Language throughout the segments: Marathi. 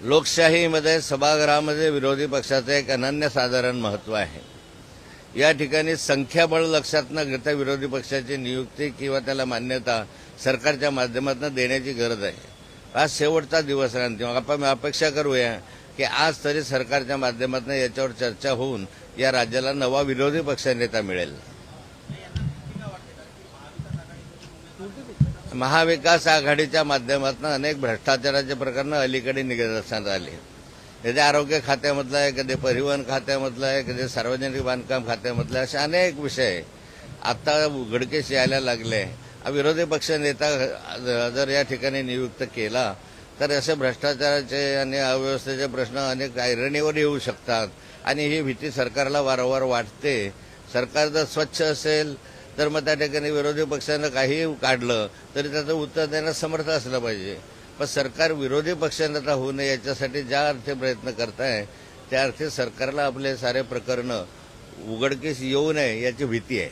लोकशाहीमध्ये सभागृहामध्ये विरोधी पक्षाचं एक अनन्यसाधारण महत्त्व आहे. या ठिकाणी संख्याबळ लक्षात न घेता विरोधी पक्षाची नियुक्ती किंवा त्याला मान्यता सरकारच्या माध्यमातून देण्याची गरज आहे. आज शेवटचा दिवस आहे अंतिम आपण अपेक्षा करूया की आज तरी सरकारच्या माध्यमातून याच्यावर चर्चा होऊन या राज्याला नवा विरोधी पक्षनेता मिळेल. महाविकास आघाडीच्या माध्यमातून अनेक भ्रष्टाचाराचे प्रकरण अलीकडे निदर्शनास आले. कधी आरोग्य खात्यामधलं आहे कधी परिवहन खात्यामधलं आहे कधी सार्वजनिक बांधकाम खात्यामधलं आहे असे अनेक विषय आता उघडकीस यायला लागले. विरोधी पक्ष नेता जर या ठिकाणी नियुक्त केला तर असे भ्रष्टाचाराचे आणि अव्यवस्थेचे प्रश्न अनेक ऐरणीवर येऊ शकतात. आणि ही भीती सरकारला वारंवार वाटते. सरकार जर स्वच्छ असेल तर मग त्या ठिकाणी विरोधी पक्षानं काही काढलं तरी त्याचं उत्तर देण्यास समर्थ असलं पाहिजे. पण सरकार विरोधी पक्षनेता होऊ नये याच्यासाठी ज्या अर्थी प्रयत्न करताय त्या अर्थी सरकारला आपले सारे प्रकरणं उघडकीस येऊ नये याची भीती आहे.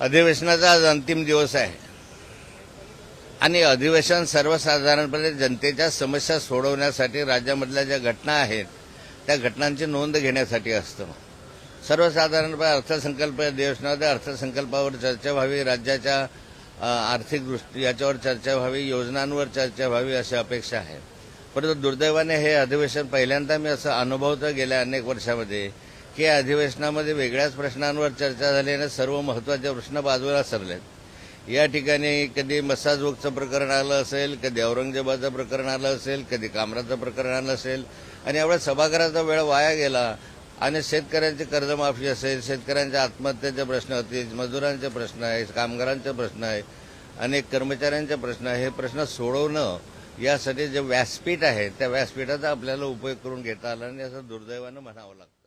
अधिवेशनाचा आज अंतिम दिवस आहे. आणि अधिवेशन सर्वसाधारणपणे जनतेच्या समस्या सोडवण्यासाठी राज्यामधल्या ज्या घटना आहेत त्या घटनांची नोंद घेण्यासाठी असतं. सर्वसाधारणपणे अर्थसंकल्प अधिवेशनामध्ये अर्थसंकल्पावर चर्चा व्हावी राज्याच्या आर्थिक दृष्टी याच्यावर चर्चा व्हावी योजनांवर चर्चा व्हावी अशी अपेक्षा आहे. परंतु दुर्दैवाने हे अधिवेशन पहिल्यांदा मी असं अनुभवतं गेल्या अनेक वर्षामध्ये. की या अधिवेशनामध्ये वेगळ्याच प्रश्नांवर चर्चा झाली आणि सर्व महत्त्वाचे प्रश्न बाजूला सरलेत. या ठिकाणी कधी मसाजोगचं प्रकरण आलं असेल कधी औरंगजेबाचं प्रकरण आलं असेल कधी कामराचं प्रकरण आलं असेल आणि एवढा सभागृहाचा वेळ वाया गेला आणि शेतकऱ्यांची कर्जमाफी असेल शेतकऱ्यांच्या आत्महत्येचे प्रश्न होतील मजुरांचे प्रश्न आहे कामगारांचे प्रश्न आहे अनेक कर्मचाऱ्यांचे प्रश्न आहे हे प्रश्न सोडवणं यासाठी जे व्यासपीठ आहे त्या व्यासपीठाचा आपल्याला उपयोग करून घेता आला आणि असं दुर्दैवानं म्हणावं लागतं.